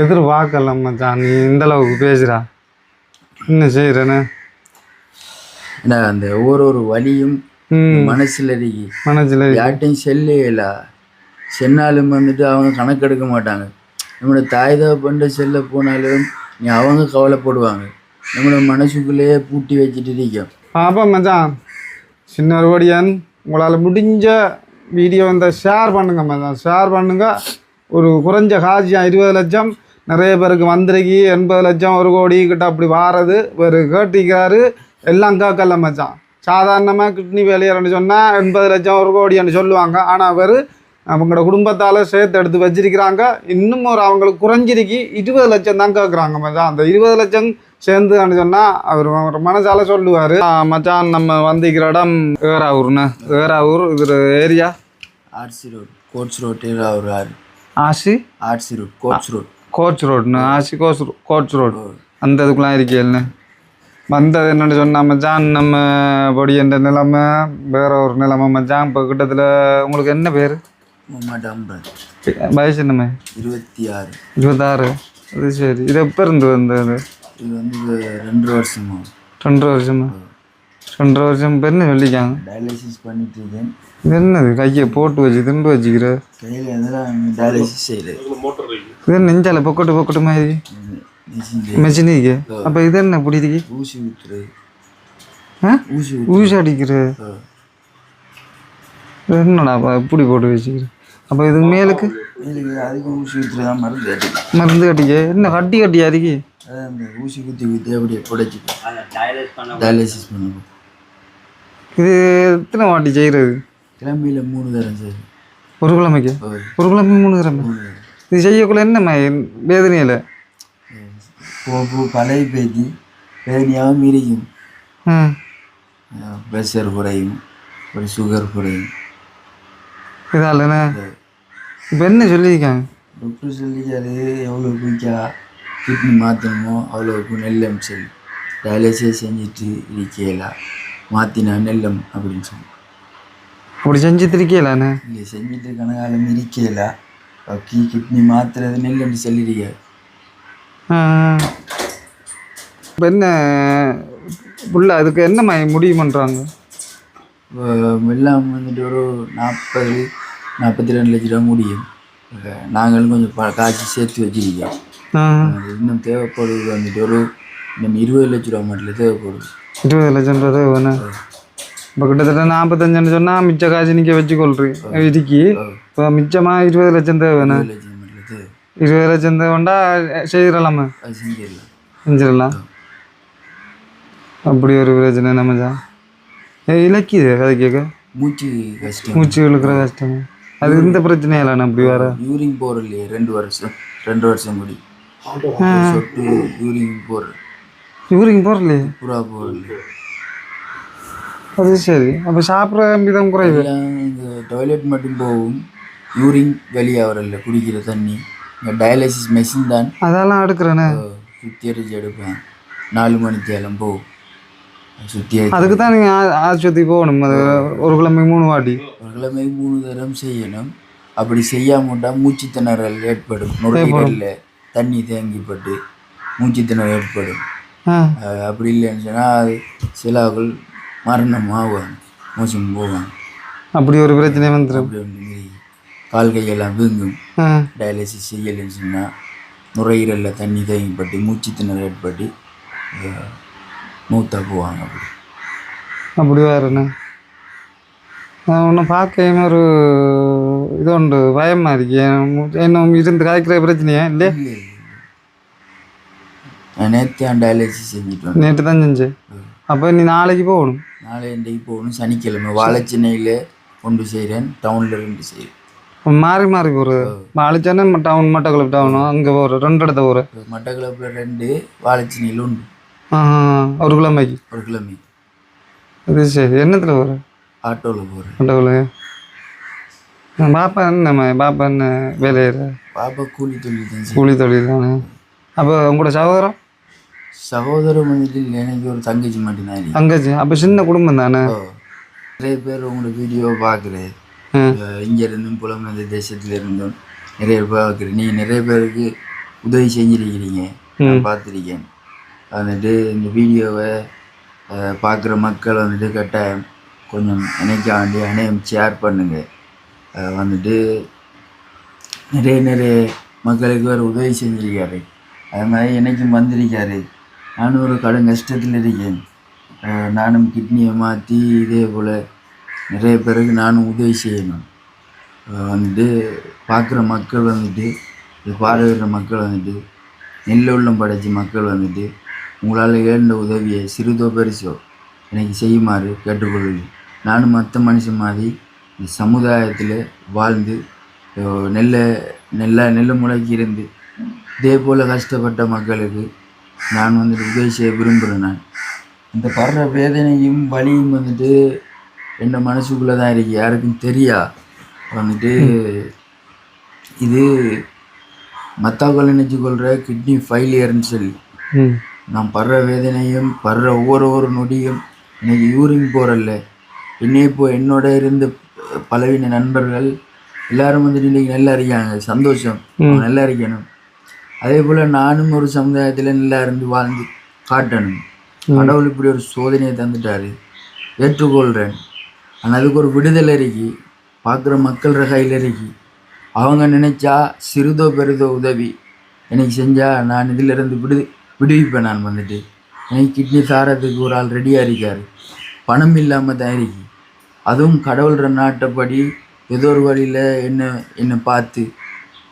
எதிர்பார்க்கலாம் மச்சான். நீ இந்த அளவுக்கு பேசுறா. என்ன செய்யறேன்னு ஏன்னா அந்த ஒவ்வொரு ஒரு வலியும் ம். மனசுல இருக்கு மனசுல யார்ட்டையும் செல்லையில சென்னாலும் வந்துட்டு அவங்க கணக்கெடுக்க மாட்டாங்க. நம்மளோட தாய் தகப்பன்ட்டு செல்ல போனாலும் நீ அவங்க கவலைப்படுவாங்க. நம்மளோட மனசுக்குள்ளேயே பூட்டி வச்சுட்டு இருக்கோம். பாப்பா மச்சான் சின்ன ஒருபடியான் உங்களால் முடிஞ்ச வீடியோ வந்து ஷேர் பண்ணுங்க மச்சான். ஷேர் பண்ணுங்க. ஒரு குறைஞ்ச காட்சியம் இருபது லட்சம் நிறைய பேருக்கு வந்திருக்கு எண்பது லட்சம் ஒரு கோடி கிட்ட அப்படி வாரது ஒரு கேட்டிக்கிறாரு எல்லாம் கேட்கல மச்சான். சாதாரணமாக கிட்னி வேலையர்னு சொன்னால் எண்பது லட்சம் ஒரு கோடின்னு சொல்லுவாங்க. ஆனால் அவர் அவங்களோட குடும்பத்தால் சேர்த்து எடுத்து வச்சிருக்கிறாங்க. இன்னும் ஒரு அவங்களுக்கு குறைஞ்சிருக்கு. இருபது லட்சம் தான் கேட்குறாங்க மச்சான். அந்த இருபது லட்சம் சேர்ந்துன்னு சொன்னால் அவர் அவர் மனசால சொல்லுவார். மச்சான் நம்ம வந்திருக்கிற இடம் ஏறாவூர்னு ஏறாவூர் இது ஏரியா? ஆர்சி ரோட் கோட்ஸ் ரோட்டு ஒரு ஆறு. ஆசி ஆர்சி ரோட் கோட்ஸ் ரோட். கோச் ரோடுன்னு ஆசி கோச் கோச் ரோடு அந்த இதுக்குலாம் இருக்கேன்னு வந்தது என்னன்னு சொன்னா மச்சான் நம்ம பொடியன்ற நிலைமை வேற ஒரு நிலைமை மச்சான். இப்போ கிட்டத்தில் உங்களுக்கு என்ன பேர்? வயசு என்னமே இருபத்தி ஆறு இருபத்தாறு. அது சரி. இது எப்போ இருந்து வந்தது? இது வந்து ரெண்டு வருஷமா. ரெண்டரை வருஷமா? ரெண்டரை வருஷம் இப்போ என்ன சொல்லிக்காங்க டயாலிசிஸ் பண்ணிட்டு இருக்கேன். இது என்னது? கையை போட்டு வச்சு திண்டு வச்சுக்கிற? கையில் டயாலிசிஸ் செய்யுது இது என்ன நெஞ்சால பொக்கட்டு பொக்கட்டு மாதிரி இருக்கு அப்போ இது என்ன பிடிக்குது ஊசி ஊத்துறது ஆ ஊசி ஊசி அடிக்கிற இது என்னடா இப்படி போட்டு வச்சுக்கிற அப்போ இதுக்கு மேலுக்கு அதுக்கு ஊசி ஊத்துறது மருந்து அடிக்கும் மருந்து கட்டிக்க என்ன கட்டி கட்டி அடிக்கி அதான் அந்த ஊசி குத்தி குத்தி அப்படியே புடைச்சிட்டு டயாலிசிஸ் பண்ணுவோம் இது எத்தனை வாட்டி செய்கிறது கிளம்பியில் மூணு தரம் சரி ஒரு கிழமைக்கு ஒரு கிழமை மூணு கிழமை இது செய்யக்குள்ள என்ன ம- வேதனையில்? போ போ பழைய பேத்தி வேதனையாகவும் இருக்கும் ப்ரெஷர் குறையும் ஒரு சுகர் குறையும். இதாலண்ணே இப்போ என்ன சொல்லியிருக்காங்க? டாக்டர் சொல்லிக்காரு எவ்வளோ குயிக்கா கிட்னி மாற்றணுமோ அவ்வளோக்கு நெல்லம் சொல்லி டயாலிசிஸ் செஞ்சுட்டு இருக்கலாம் மாற்றினா நெல்லம் அப்படின்னு சொல்லி அப்படி செஞ்சு திருக்கலாண்ணே இல்லை செஞ்சுட்டு கனகாலம் இருக்கல கி கிட்னி மாத்துறது நெல்லுன்னு சொல்லியிருக்காரு இப்போ என்ன புள்ள அதுக்கு என்ன ம முடிவு பண்ணுறாங்க எல்லாம் வந்துட்டு ஒரு நாற்பது நாற்பத்தி ரெண்டு லட்ச ரூபா முடியும். நாங்களும் கொஞ்சம் காய்ச்சி சேர்த்து வச்சிருக்கோம். அது இன்னும் தேவைப்படுது வந்துட்டு ஒரு இன்னும் இருபது லட்ச ரூபா மட்டும் தேவைப்படுது. இருபது லட்சம் ரூபா வேணும் இப்போ கிட்டத்தட்ட நாற்பத்தஞ்சுன்னு சொன்னால் மிச்ச காசு நிற்க வச்சுக்கொள்றேன் இருக்கி இப்போ மிச்சமாக இருபது லட்சம் தேவை வேணும் இருபது லட்சம் தேவைண்டா செய்திடலாமா செஞ்சிடலாம் அப்படி ஒரு பிரச்சனை நம்மதான் ஏ இலக்கியது அது கேட்க மூச்சு கஷ்டம் மூச்சு இழுக்கிற கஷ்டம் அது இந்த பிரச்சனையில அப்படி வர யூரின் போகிற இல்லையே ரெண்டு வருஷம் ரெண்டு வருஷம் முடி சொட்டு யூரின் போகிற இவருக்கு போகிறலையே புறா போகிற இல்லையே அது சரி அப்போ சாப்பிட்ற விதம் குறைவு இந்த டாய்லெட் மட்டும் போகும் யூரின் வெளியாக வரல குடிக்கிற தண்ணி இந்த டயாலிசிஸ் மெஷின் தான் அதெல்லாம் எடுக்கிறேனே சுற்றி அடிச்சு எடுப்பேன் நாலு மணிக்கு எல்லாம் போகும் சுற்றி அதுக்கு தான் நீங்கள் ஆஸ்பத்திரிக்கு போகணும் அது ஒரு கிழமை மூணு வாட்டி ஒரு கிழமை மூணு தரம் செய்யணும் அப்படி செய்யாமட்டா மூச்சு திணறல் ஏற்படும் நுரையீரலில் தண்ணி தேங்கிப்பட்டு மூச்சு திணறல் ஏற்படும் அப்படி இல்லைன்னு சொன்னால் சிலாக்கள் மரணம் ஆகுவாங்க மோசம் போவாங்க அப்படி ஒரு பிரச்சனை வந்துடும் கால் கையெல்லாம் வீங்கும். டயாலிசிஸ் செய்யலைன்னு சொன்னால் நுரையீரலில் தண்ணி தேங்கிப்பட்டு மூச்சு திணறல் ஏற்பட்டு மூத்தா போவாங்க அப்படி. அப்படி வரண்ணே நான் ஒன்றும் பார்க்கையும் ஒரு இது உண்டு. பயமாக இருக்கு. இன்னும் இருந்து காய்க்கிற பிரச்சனையா? இல்லை நேற்று டயாலிசிஸ் செஞ்சுட்டு நேற்று தான் செஞ்சேன். அப்போ நீ நாளைக்கு போகணும். நாளை இன்றைக்கு போகணும்? சனிக்கிழமை. வாழைச்சென்னையில் ஒன்று செய்கிறேன் டவுனில் ரெண்டு செய்கிறேன் மாறி மாறி போகிறது வாழைச்சானே டவுன் மட்டக்களப்பு டவுனு அங்கே போகிற ரெண்டு இடத்த போகிற மட்டக்களப்பில் ரெண்டு வாழைச்சென்னையில் ஆ ஒரு கிழமைக்கு? ஒரு கிழமை. அது சரி. என்னத்தில் போகிற ஆட்டோவில் போகிறேன் நான் பாப்பா என்ன பாப்பா என்ன வேலையிற பாப்பா கூலி தொழில் தான். கூலி தொழில் தானே? அப்போ உங்களோட சகோதரம்? வந்துட்டு இல்லை எனக்கு ஒரு தங்கச்சி மட்டும்தான்? இருக்கு. தங்கச்சி. அப்போ சின்ன குடும்பம் தானே? நிறைய பேர் உங்களோட வீடியோ பார்க்குறேன் ம். இங்கே இருந்தும் புலம்பெயர்ந்த தேசத்துல இருந்தும் நிறைய பேர் பார்க்குறேன் நீங்கள் நிறைய பேருக்கு உதவி செஞ்சிருக்கிறீங்க. நான் பார்த்துருக்கேன். வந்துட்டு இந்த வீடியோவை பார்க்குற மக்கள் வந்துட்டு கட்டாயம் கொஞ்சம் நினைக்காண்டி அனைவரும் ஷேர் பண்ணுங்க. அஹ் வந்துட்டு நிறைய நிறைய மக்களுக்கு ஒரு உதவி செஞ்சிருக்காரு. அது மாதிரி எனக்கும் வந்திருக்காரு. நானும் ஒரு கடும் கஷ்டத்தில் இருக்கேன். நானும் கிட்னியை மாற்றி இதே போல் நிறைய பேருக்கு நானும் உதவி செய்யணும். வந்துட்டு பார்க்குற மக்கள் வந்துட்டு இது பாடுகிற மக்கள் வந்துட்டு நெல் உள்ளம் படைச்ச மக்கள் வந்துட்டு உங்களால் ஏண்ட உதவியை சிறுதோ பெருசோ எனக்கு செய்யுமாறு கேட்டுக்கொள்வேன் நானும் மற்ற மனுஷன் மாதிரி இந்த சமுதாயத்தில் வாழ்ந்து நெல்லை நெல்லை நெல் முளைக்கி இருந்து இதே போல் கஷ்டப்பட்ட மக்களுக்கு நான் வந்துட்டு உதவி செய்ய விரும்புகிறேன் நான். இந்த படுற வேதனையும் வலியும் வந்துட்டு என் மனசுக்குள்ளே தான் இருக்கு யாருக்கும் தெரியா? வந்துட்டு இது மத்தாக்கள் நினச்சி கொள்கிற கிட்னி ஃபெயிலியர்னு சொல்லி. நான் படுற வேதனையும் படுற ஒவ்வொரு ஒரு நொடியும் எனக்கு யூரின் போகிறல்ல என்னை இப்போ என்னோட இருந்த பலவின நண்பர்கள் எல்லாரும் வந்துட்டு இன்னைக்கு நல்லா இருக்காங்க சந்தோஷம். நல்லா இருக்கணும். அதே போல் நானும் ஒரு சமுதாயத்தில் நல்லா இருந்து வாழ்ந்து காட்டணும். கடவுள் இப்படி ஒரு சோதனையை தந்துட்டாரு. ஏற்றுக்கொள்கிறேன் ஆனால் அதுக்கு ஒரு விடுதலை இருக்கு. பார்க்குற மக்கள் கையில் இருக்கு. அவங்க நினைச்சா சிறிதோ பெரிதோ உதவி. எனக்கு செஞ்சால் நான் இதிலிருந்து விடு விடுவிப்பேன் நான் வந்துட்டு. எனக்கு கிட்னி தாரத்துக்கு ஒரு ஆள் ரெடியாக இருக்கார். பணம் இல்லாமல் தான் இருக்கு. அதுவும் கடவுள்கிற நாட்டப்படி ஏதோ ஒரு வழியில் என்ன என்னை பார்த்து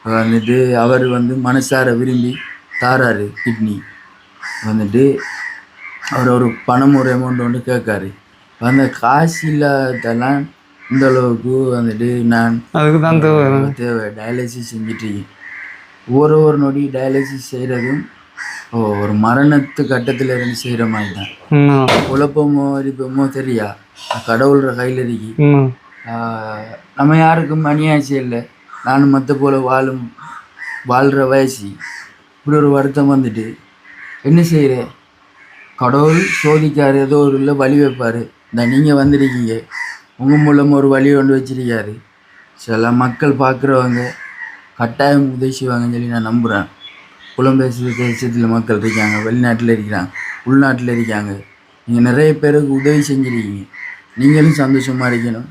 வந்துட்டு அவர் வந்து மனசார விரும்பி தாராரு கிட்னி. வந்துட்டு அவர் ஒரு பணம் ஒரு அமௌண்ட் ஒன்று கேட்காரு. அந்த காசு இல்லாததெல்லாம் இந்த அளவுக்கு வந்துட்டு நான் அதுக்கு தான் தேவை. தேவை. டயாலிசிஸ் செஞ்சுட்டு இருக்கேன். ஒவ்வொரு ஒரு நொடி டயாலிசிஸ் செய்கிறதும் ஒரு மரணத்து கட்டத்தில் இருந்து செய்கிற மாதிரி தான். குழப்பமோ இருப்பமோ தெரியா? கடவுள்ற கையில் இருக்கி. நம்ம யாருக்கும் அநியாயம் செய்யல. நானும் மற்ற போல் வாழும் வாழ்கிற வயசு. இப்படி ஒரு வருத்தம் வந்துட்டு என்ன செய்கிற கடவுள் சோதிக்கார் ஏதோ ஒரு இல்லை வழி வைப்பார். இந்த நீங்கள் வந்திருக்கீங்க. உங்கள் மூலமாக ஒரு வழி கொண்டு வச்சிருக்காரு. சில மக்கள் பார்க்குறவங்க கட்டாயம் உதவி செய்வாங்கன்னு சொல்லி நான் நம்புகிறேன் புலம்பெயர் தேசத்தில் மக்கள் இருக்காங்க வெளிநாட்டில் இருக்கிறாங்க உள்நாட்டில் இருக்காங்க. நீங்கள் நிறைய பேருக்கு உதவி செஞ்சுருக்கீங்க. நீங்களும் சந்தோஷமாக இருக்கணும்.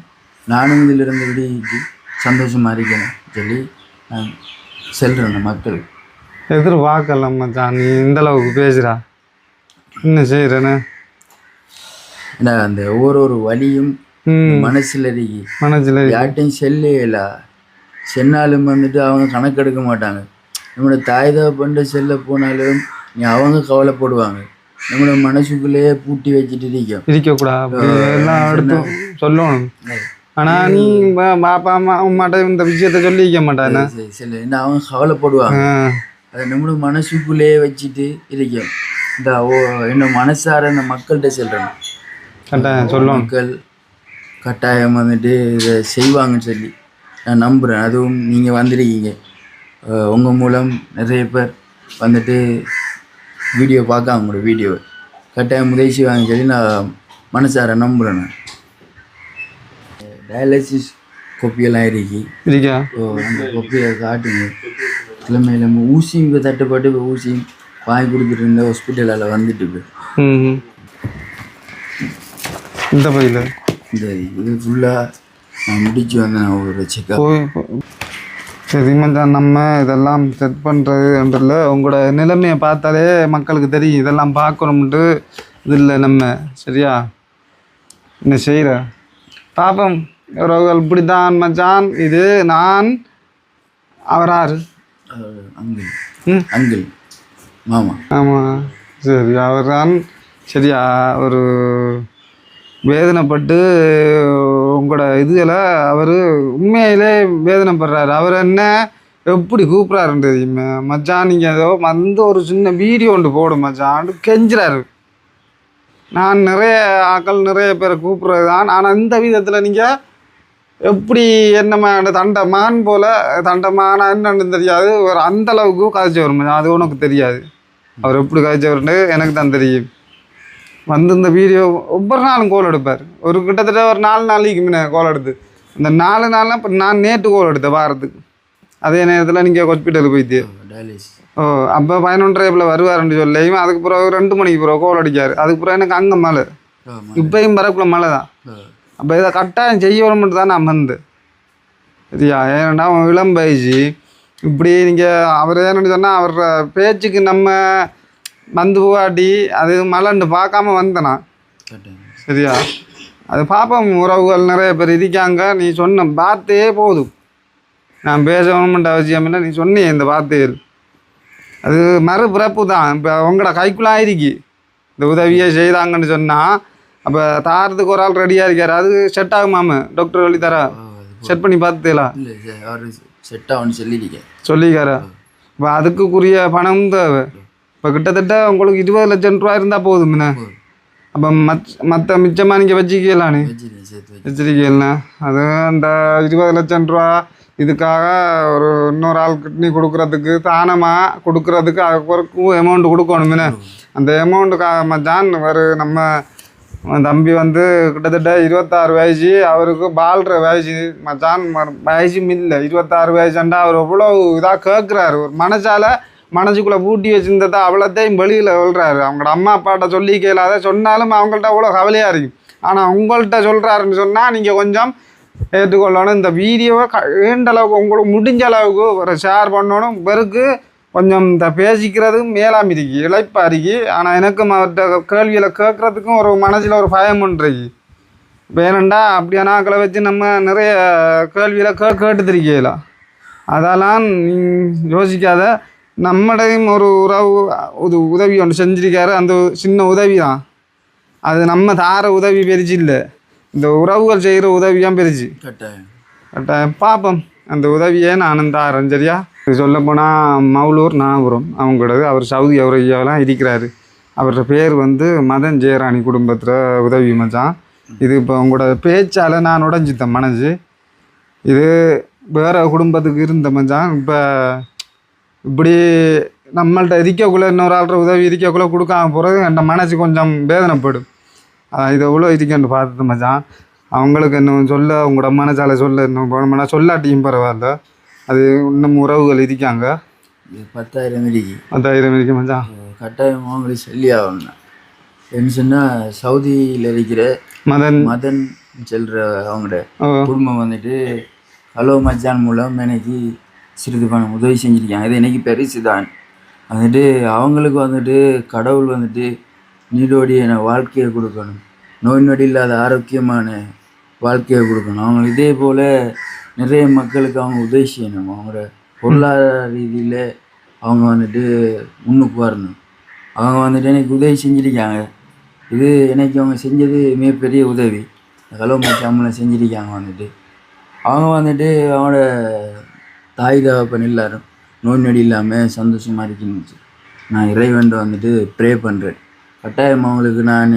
நானும் இதில் விடுவிட்டு சந்தோஷமாக இருக்கணும். சொல்லி செல்கிறேன் மக்கள். எதிர்பார்க்கல மச்சான் நீ இந்த அளவுக்கு பேசுறா. என்ன செய்யறேன்னு ஏன்னா அந்த ஒவ்வொரு ஒரு வலியும் ம். மனசில் இருக்கு மனசில் யார்ட்டையும் செல்லையில சென்னாலும் வந்துட்டு அவங்க கணக்கெடுக்க மாட்டாங்க. நம்மளோட தாய் தகப்பன்ட்டு செல்ல போனாலும் நீ அவங்க கவலைப்படுவாங்க. நம்மளோட மனசுக்குள்ளேயே பூட்டி வச்சுட்டு இருக்கோம். இருக்கக்கூடாது. எல்லாம் எடுத்து சொல்லணும். ஆனா நீ பாப்பா அம்மா உம்மாட்ட இந்த விஷயத்த சொல்லி வைக்க மாட்டானே. சரி, சரி என்ன அவங்க கவலைப்படுவாங்க அதை நம்மளோட மனசுக்குள்ளேயே வச்சுட்டு இருக்கோம் இந்த ஓ என்ன மனசார இந்த மக்கள்கிட்ட செல்றேன். கட்டாயம் சொல்லணும் மக்கள் கட்டாயம் வந்துட்டு இதை செய்வாங்கன்னு சொல்லி நான் நம்புகிறேன் அதுவும் நீங்கள் வந்திருக்கீங்க. உங்கள் மூலம் நிறைய பேர் வந்துட்டு வீடியோ பார்க்க அவங்களோட வீடியோவை கட்டாயம் உதவி செய்வாங்கன்னு சொல்லி நான் மனசார நம்புகிறேன் நான். டயாலிசிஸ் கொப்பியெல்லாம் இருக்கு? இருக்கா ஓ அந்த கொப்பியை காட்டுங்க. கிழமையில ஊசி இங்கே தட்டுப்பட்டு இப்போ ஊசியும் வாங்கி கொடுத்துட்டு இருந்த ஹாஸ்பிட்டலில் வந்துட்டு இப்போ ம் இந்த பையில? இந்த இது ஃபுல்லாக நான் முடிச்சு வந்தேன் ஒரு செக்கப் போய் போ- சரி மச்சான் நம்ம இதெல்லாம் செட் பண்ணுறதுன்றல உங்களோட நிலைமையை பார்த்தாலே மக்களுக்கு தெரியும் இதெல்லாம் பார்க்கணும்ட்டு இது இல்லை நம்ம சரியா? என்ன செய்கிற பாப்போம். உறவுகள் இப்படித்தான் மச்சான். இது நான் அவராரு. அங்கிள். மாமா. ஆமாம் சரி அவர் தான் சரியா ஒரு வேதனைப்பட்டு உங்களோட இதுகளை அவர் உண்மையிலே வேதனைப்படுறாரு. அவர் என்ன எப்படி கூப்பிட்றாருன்னு தெரியுமா? மச்சான் நீங்கள் ஏதோ வந்து ஒரு சின்ன வீடியோ ஒன்று போடும் மச்சான் கெஞ்சுறாரு. நான் நிறைய ஆட்கள் நிறைய பேரை கூப்பிட்றது தான் ஆனால் இந்த விதத்தில் நீங்கள் எப்படி என்னமா அந்த தண்டமான் போல் தண்டமானா என்னன்னு தெரியாது. ஒரு அந்த அளவுக்கு கதைச்சவர் அது உனக்கு தெரியாது. அவர் எப்படி கதைச்சவர்னு எனக்கு தான் தெரியும். வந்து இந்த வீடியோ ஒவ்வொரு நாளும் கோல் எடுப்பார். ஒரு கிட்டத்தட்ட ஒரு நாலு நாளைக்கு முன்ன கோல் எடுத்து. இந்த நாலு நாள்லாம் இப்போ நான் நேற்று கோல் எடுத்தேன் வாரத்துக்கு. அதே நேரத்தில் நீங்கள் ஹாஸ்பிட்டலுக்கு போயிட்டு. ஓ அப்போ பதினொன்றரைப்பில் வருவாருன்னு சொல்லியும் அதுக்கு பிறகு ரெண்டு மணிக்கு பிறகு கோல் அடிக்காரு. அதுக்கு பிறகு எனக்கு அங்கே மழை. இப்பயும் வரக்குள்ள மழை தான். அப்போ இதை கட்டாயம் செய்யணும்னு தான் நான் வந்து சரியா? ஏன்னா அவன் இளம் இப்படி நீங்கள் அவர் ஏன்னு சொன்னால் அவர் பேச்சுக்கு நம்ம வந்து போகாட்டி அது மழைன்னு பார்க்காம வந்தேனா. சரியா? அது பார்ப்போம் உறவுகள் நிறைய பேர் இருக்காங்க. நீ சொன்ன வார்த்தையே போதும். நான் பேசணும்ன்ற அவசியம் இல்லை. நீ சொன்னியே இந்த வார்த்தையில். அது மறுபிறப்பு தான் இப்போ உங்களோட கைக்குள்ள ஆயிருக்கு இந்த உதவியை செய்தாங்கன்னு சொன்னால் அப்போ தாரத்துக்கு ஒரு ஆள் ரெடியாக இருக்கார். அது செட் ஆகுமாம டாக்டர் வழி தர. அது செட் பண்ணி இல்லை அவர் செட் ஆகும்னு சொல்லியிருக்கேன் சொல்லிக்கார? இப்போ அதுக்குரிய பணம் தேவை. இப்போ கிட்டத்தட்ட உங்களுக்கு இருபது லட்சம் ரூபா இருந்தால் போதும்ண்ணே அப்போ மத் மற்ற மிச்சமாக நீங்கள் வச்சுக்கலானே வச்சிருக்கேன் சேர்த்து வச்சு வச்சிருக்கீங்களா? அது அந்த இருபது லட்சம் ரூபா இதுக்காக ஒரு இன்னொரு ஆள் கிட்னி கொடுக்கறதுக்கு தானமாக கொடுக்கறதுக்கு அதுக்கு அமௌண்ட் கொடுக்கணுமே அந்த அமௌண்ட்டுக்காக மச்சான் ஒரு நம்ம தம்பி வந்து கிட்டத்தட்ட இருபத்தாறு வயசு அவருக்கு பால்ற வயசு மச்சான் வயசும் இல்லை. இருபத்தாறு வயசுண்டா அவர் எவ்வளோ இதாக கேட்குறாரு ஒரு மனசால் மனசுக்குள்ளே பூட்டி வச்சிருந்ததை அவ்வளோத்தையும் வெளியில் சொல்கிறாரு அவங்களோட அம்மா அப்பாட்ட சொல்லி கேளாத சொன்னாலும் அவங்கள்ட்ட அவ்வளோ கவலையாக இருக்கும் ஆனால் உங்கள்கிட்ட சொல்கிறாருன்னு சொன்னால் நீங்கள் கொஞ்சம் ஏற்றுக்கொள்ளணும் இந்த வீடியோவை க ஏண்ட அளவுக்கு உங்களுக்கு முடிஞ்ச அளவுக்கு ஒரு ஷேர் பண்ணணும். பிறகு கொஞ்சம் இந்த பேசிக்கிறது மேலாம் இருக்கு இழைப்பா இருக்கு ஆனால் எனக்கும் அவர்கிட்ட கேள்வியில் கேட்குறதுக்கும் ஒரு மனசில் ஒரு பயம் இருக்கு. வேணுண்டா அப்படியானாக்களை வச்சு நம்ம நிறைய கேள்வியில் கே கேட்டுத்திருக்கல அதெல்லாம் நீ யோசிக்காத. நம்மடையும் ஒரு உறவு ஒரு உதவி ஒன்று செஞ்சிருக்காரு. அந்த சின்ன உதவி தான் அது நம்ம தார உதவி பெருசு இல்லை. இந்த உறவுகள் செய்கிற உதவியாக பெருசு. கட்டாயம். கட்டாயம். பார்ப்போம் அந்த உதவியே நானும் தாரேன் சரியா? சொல்ல போனால் மவுலூர் நாகபுரம். அவங்களோடது அவர் சவுதி அரேபியாவெலாம் இருக்கிறாரு அவரோட பேர் வந்து மதன் ஜெயராணி குடும்பத்தில் உதவி மச்சான். இது இப்போ உங்களோட பேச்சால் நான் உடஞ்சித்தேன் மனசு. இது வேற குடும்பத்துக்கு இருந்த மச்சான். இப்போ இப்படி நம்மள்ட்ட இருக்கக்குள்ளே இன்னொரு ஆள்ற உதவி இருக்கக்குள்ளே கொடுக்காம போகிறது என் மனசு கொஞ்சம் வேதனைப்படும். இதை இது எவ்வளோ இருக்கேன்னு பார்த்துட்டு மச்சான். அவங்களுக்கு இன்னும் சொல்ல உங்களோட மனசால் சொல்ல இன்னும் போனோம்னா சொல்லாட்டியும் பரவாயில்ல. அது இன்னும் உறவுகள் இருக்காங்க? இது பத்தாயிரம் இருக்கு. பத்தாயிரம் இருக்கு மச்சான். கட்டாயம் அவங்களுக்கு சொல்லி ஆகணும். என்ன சொன்னால் சவுதியில் இருக்கிற மதன். மதன் செல்ற அவங்களோட குடும்பம் வந்துட்டு ஹலோ மச்சான் மூலம் எனக்கு சிறிது பணம் உதவி செஞ்சுருக்காங்க. இது எனக்கு பெருசு தான். வந்துட்டு அவங்களுக்கு வந்துட்டு கடவுள் வந்துட்டு நீடோடியான வாழ்க்கையை கொடுக்கணும். நோய் நொடி இல்லாத ஆரோக்கியமான வாழ்க்கையை கொடுக்கணும். அவங்க இதே போல் நிறைய மக்களுக்கு அவங்க உதவி செய்யணும். அவங்களோட பொருளாதார ரீதியில் அவங்க வந்துட்டு முன்னுக்கு வரணும். அவங்க வந்துட்டு எனக்கு உதவி செஞ்சுருக்காங்க. இது எனக்கு அவங்க செஞ்சது மிகப்பெரிய உதவி. கலவு மச்சாமலாம் செஞ்சுருக்காங்க வந்துட்டு. அவங்க வந்துட்டு அவனோட தாய் தகப்பன் எல்லாரும் நோய் நொடி இல்லாமல் சந்தோஷமாக இருக்கணும். நான் இறைவன்ட்டு வந்துட்டு ப்ரே பண்ணுறேன் கட்டாயம் அவங்களுக்கு நான்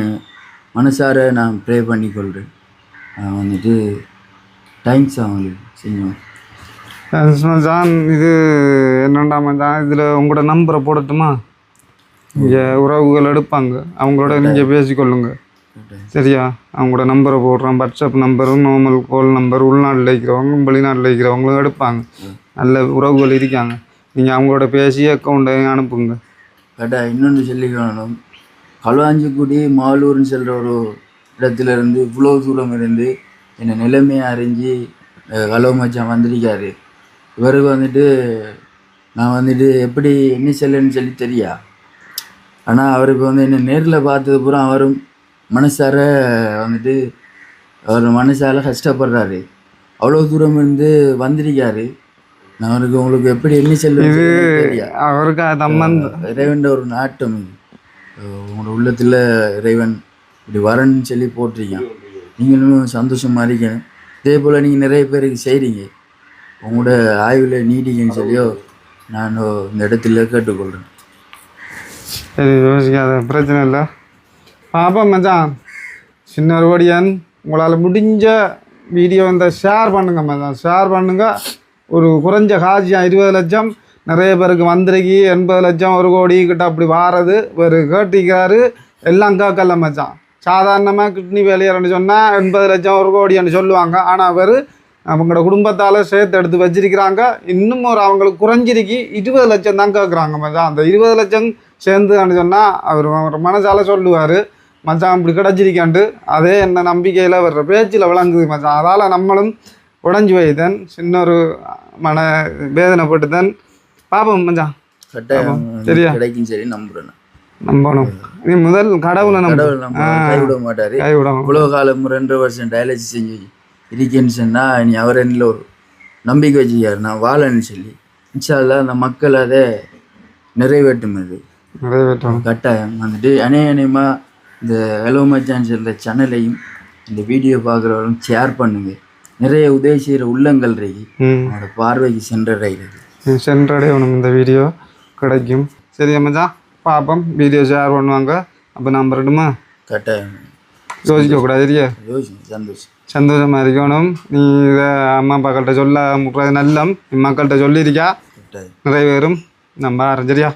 மனசார நான் ப்ரே பண்ணிக்கொள்கிறேன் வந்துட்டு தேங்க்ஸ் அவங்களுக்கு. மச்சான் இது என்னண்டா மச்சான் இதில் உங்களோட நம்பரை போடட்டுமா? இங்கே உறவுகள் எடுப்பாங்க. அவங்களோட நீங்கள் பேசிக்கொள்ளுங்க. சரியா? அவங்களோட நம்பரை போடுறோம். வாட்ஸ்அப் நம்பரும் நார்மல் கால் நம்பர் உள்நாட்டில் இருக்கிறவங்க வெளிநாட்டில் இருக்கிறவங்களும் எடுப்பாங்க. நல்ல உறவுகள் இருக்காங்க. நீங்கள் அவங்களோட பேசி அக்கௌண்ட்டையும் அனுப்புங்க. கேட்டா இன்னொன்று சொல்லிக்கணும். களுவாஞ்சிக்குடி மாலூர்னு சொல்கிற ஒரு இடத்துல இருந்து இவ்வளோ தூரம் இருந்து என்னை நிலைமையை அறிஞ்சு கலவு மச்சான் வந்திருக்காரு. இவருக்கு வந்துட்டு நான் வந்துட்டு எப்படி என்ன செல்லுன்னு சொல்லி தெரியா? ஆனால் அவருக்கு வந்து என்ன நேரில் பார்த்தது பூரா அவரும் மனசார வந்துட்டு அவர் மனசால கஷ்டப்படுறாரு. அவ்வளோ தூரம் இருந்து வந்திருக்காரு. நான் அவருக்கு உங்களுக்கு எப்படி என்ன தெரியா? அவருக்கு தம்மந்த இறைவன் ஒரு நாட்டம். இது உங்களோட உள்ளத்தில் இறைவன் இப்படி வரணும்னு சொல்லி போட்டிருக்கான். நீங்களும் சந்தோஷமா இருக்கணும். இதே போல் நீங்கள் நிறைய பேருக்கு செய்கிறீங்க உங்களோட ஆய்வில் நீடிங்கன்னு சொல்லியோ நான் இந்த இடத்துல கேட்டுக்கொள்கிறேன் சரி யோசிக்காத பிரச்சனை இல்லை. பாப்போம் மச்சான் சின்ன ஒருவடியன் உங்களால் முடிஞ்ச வீடியோ இந்த ஷேர் பண்ணுங்க மச்சான். ஷேர் பண்ணுங்க. ஒரு குறைஞ்ச காட்சியம் இருபது லட்சம். நிறைய பேருக்கு வந்திருக்கி. எண்பது லட்சம் ஒரு கோடி கிட்ட அப்படி வாரது. ஒரு கேட்டிக்கிறாரு எல்லாம் கேட்கல மச்சான். சாதாரணமாக கிட்னி வேலையர்னு சொன்னால் எண்பது லட்சம் ஒரு கோடின்னு சொல்லுவாங்க. ஆனால் அவர் அவங்களோட குடும்பத்தால் சேர்த்து எடுத்து வச்சிருக்கிறாங்க. இன்னும் ஒரு அவங்களுக்கு குறைஞ்சிருக்கு. இருபது லட்சம் தான் கேட்குறாங்க மச்சான். அந்த இருபது லட்சம் சேர்ந்துன்னு சொன்னால் அவர் அவர் மனசால சொல்லுவார். மச்சான் இப்படி கிடச்சிருக்காண்டு அதே என்ன நம்பிக்கையில் வர்ற பேச்சில் விளங்குது மச்சான். அதால் நம்மளும் உடஞ்சி வைத்தன் சின்ன ஒரு மன வேதனைப்பட்டுத்தன் பாப்போம் மச்சான். சரியா? கிடைக்கும் சரி நம்புறேன். நம்பணும். முதல் கடவுளை கடவுள் நம்ம கைவிட மாட்டாரு. கைவிடும் இவ்வளவு காலம் ரெண்டு வருஷம் டயாலிசிஸ் செஞ்சு இருக்கேன்னு சொன்னா நீ அவர் என்னில் ஒரு நம்பிக்கை வச்சுக்காரு நான் வாழன்னு சொல்லி. இன்ஷால்லா அந்த மக்கள் அதை நிறைவேற்றும் அது. நிறைவேற்றணும் கட்டாயம். வந்துட்டு அநேகமாக இந்த ஹலோ மச்சான்ஸ் இந்த சேனலையும் இந்த வீடியோ பார்க்குறவங்களும் ஷேர் பண்ணுங்க. நிறைய உதவி செய்கிற உள்ளங்கள் ம். அவனோட பார்வைக்கு சென்றடைகிறது. சென்றடையணும் இந்த வீடியோ கிடைக்கும். சரி மச்சான். பார்ப்போம் வீடியோ ஷேர் பண்ணுவாங்க. அப்போ நம்ம ரெண்டுமா கட்டாயம். யோசிக்கக்கூடாது இல்லையா? யோசிங்க சந்தோஷம். சந்தோஷமாக இருக்கணும். நீ இதை அம்மா அப்பாக்கள்கிட்ட சொல்ல முடுறது நல்லம். மக்கள்கிட்ட சொல்லியிருக்கா கட்டாயம். நிறைவேறும் நம்ம சரியா